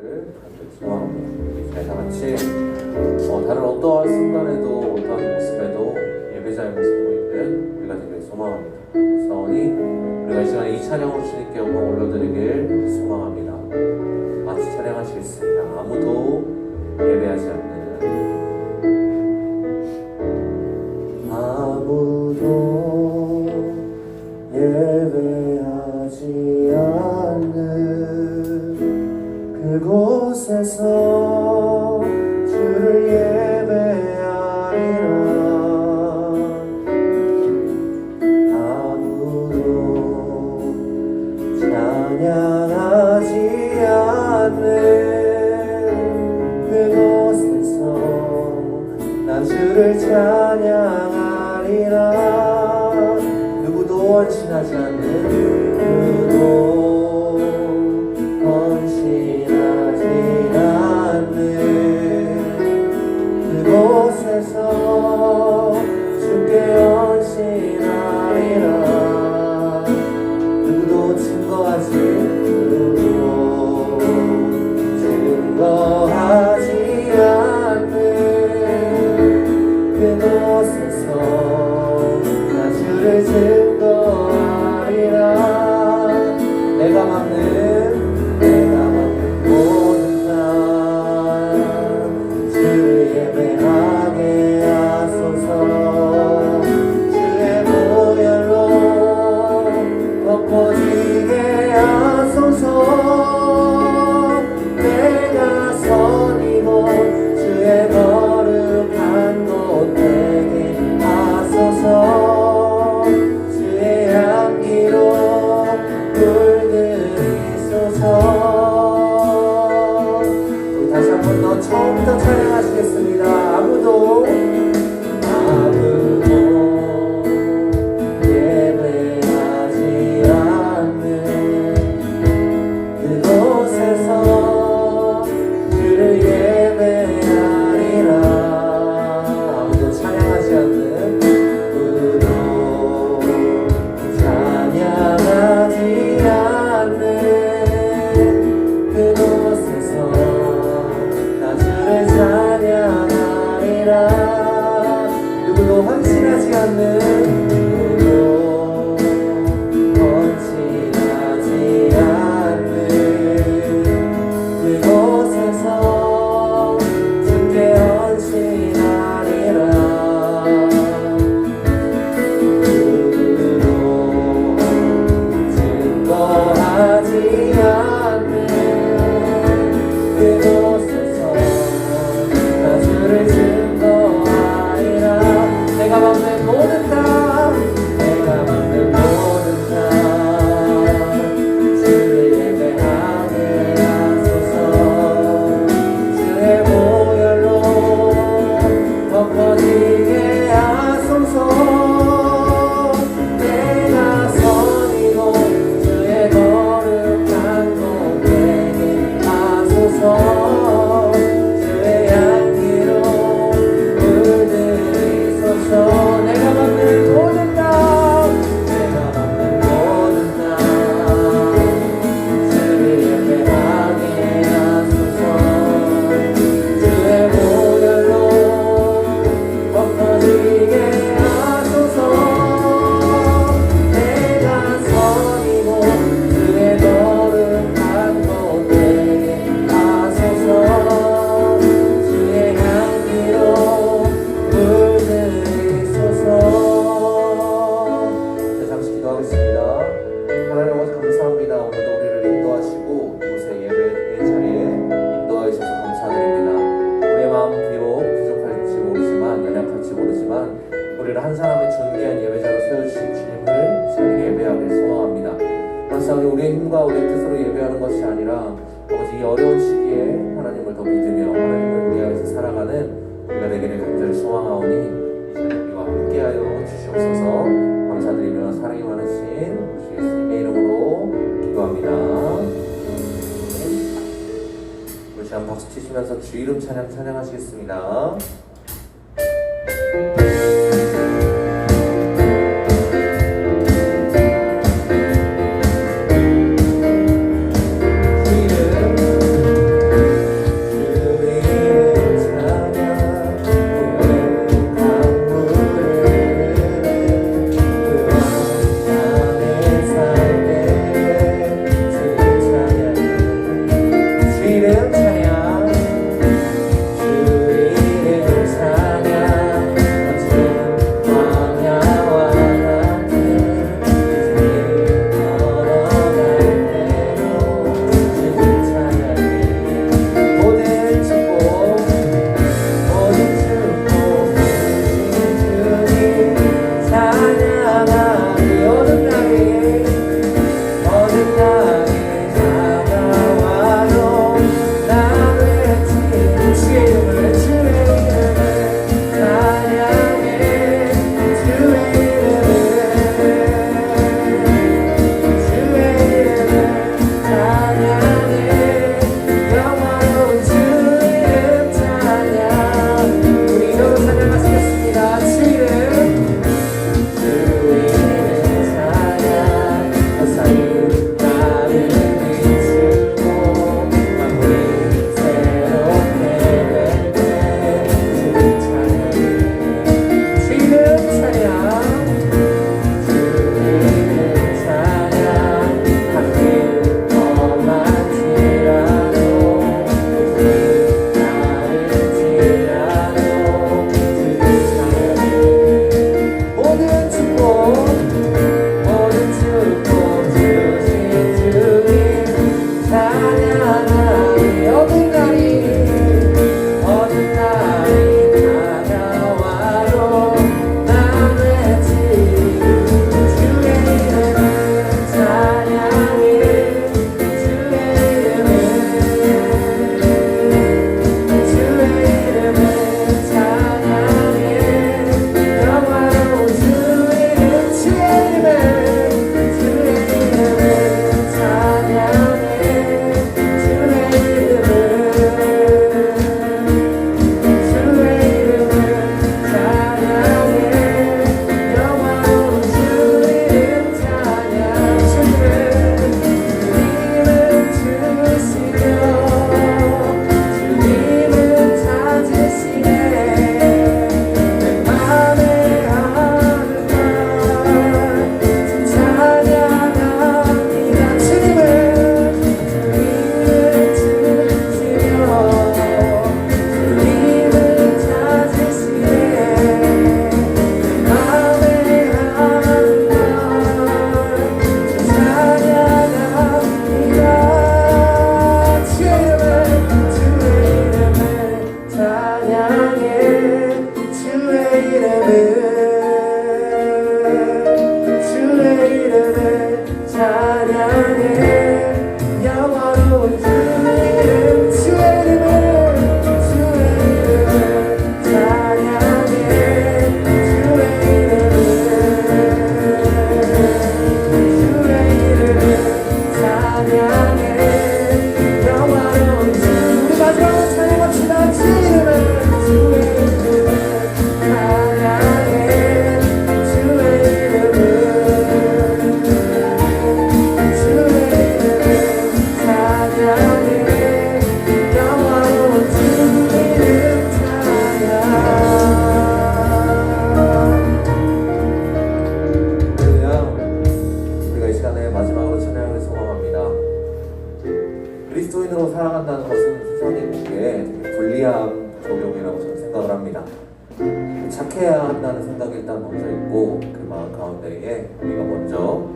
네, 저희 네, 다 같이 어, 다른 어떠한 순간에도 어떠한 모습에도 예배자의 모습으로 있는 우리가 되길 소망합니다. 사원이 우리가 이 시간에 이 찬양으로 주님께 영광 올려드리길 소망합니다. 같이 찬양하시겠습니다. 아무도 예배하지 않는 그곳에서 주를 예. Gracias, 세상에 우리의 힘과 우리의 뜻으로 예배하는 것이 아니라 아버지 이 어려운 시기에 하나님을 더 믿으며 하나님을 위하여서 살아가는 우리가 되기를 간절히 소망하오니 이제 우리와 함께하여 주시옵소서. 감사드리며 사랑이 많으신 우리 예수님의 이름으로 기도합니다. 우리 한 박수 치시면서 주 이름 찬양 찬양하시겠습니다. 멈춰 있고 그 마음 가운데에 우리가 먼저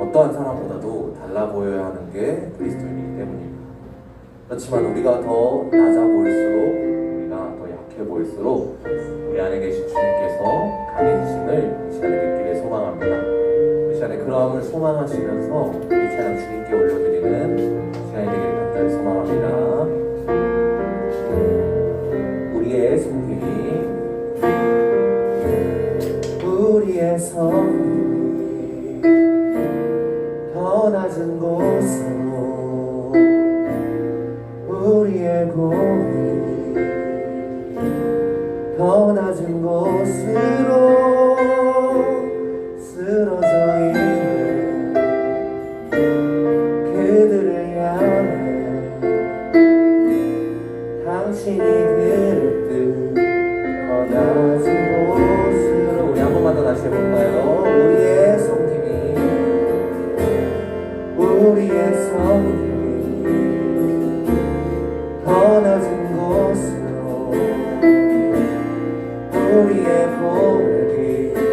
어떠한 사람보다도 달라 보여야 하는 게 그리스도인이기 때문입니다. 그렇지만 우리가 더 낮아 보일수록 우리가 더 약해 보일수록 우리 안에 계신 주님께서 강해지심을 이 시간에 느끼길 소망합니다. 이 시간에 그러함을 소망하시면서 이 찬양 주님께 올려드리는 시간이 되기를 간절히 소망합니다. 우리의 떠나서 더 낮은 곳. glory.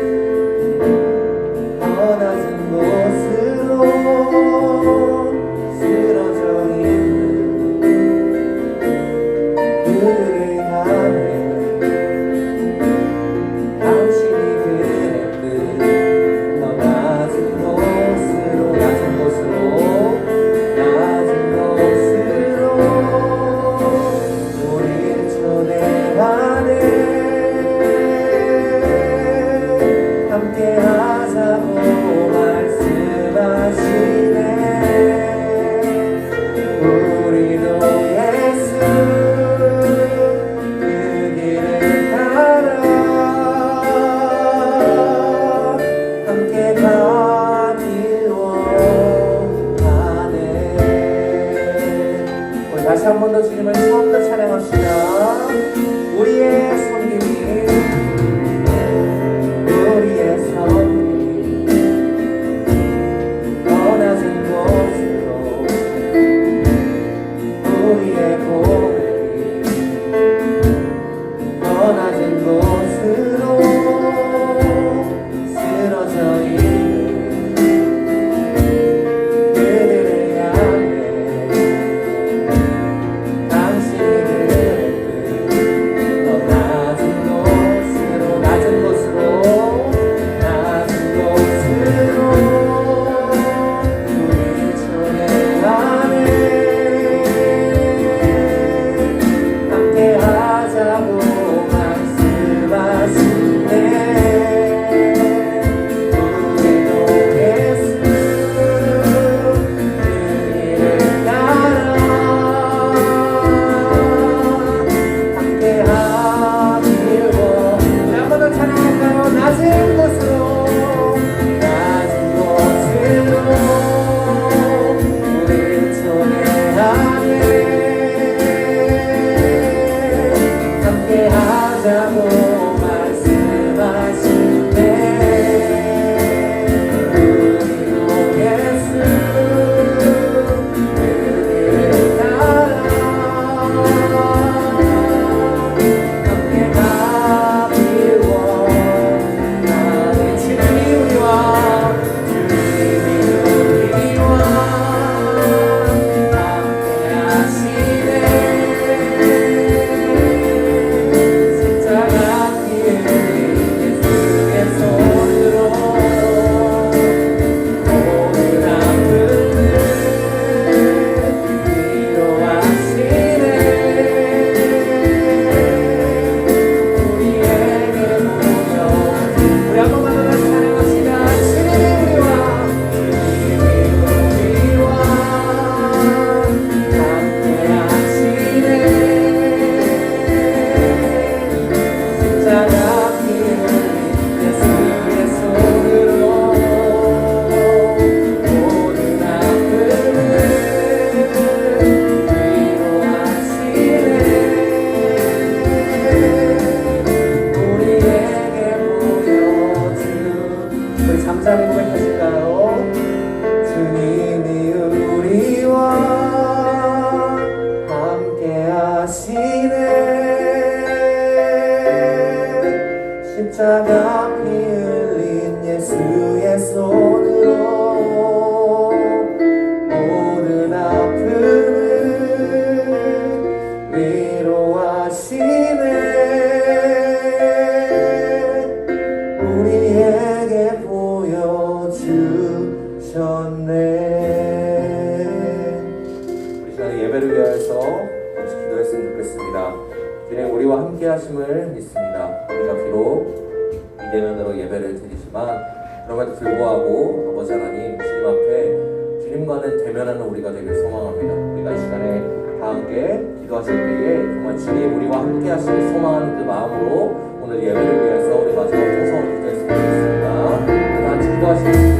우리가 되길 소망합니다. 우리가 이 시간에 다 함께 기도하실 때에 정말 주님 우리와 함께 하시길 소망하는 그 마음으로 오늘 예배를 위해서 우리 마지막 통성을 기도했으면 좋겠습니다. 다 같이 기도하시겠습니다.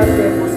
Gracias.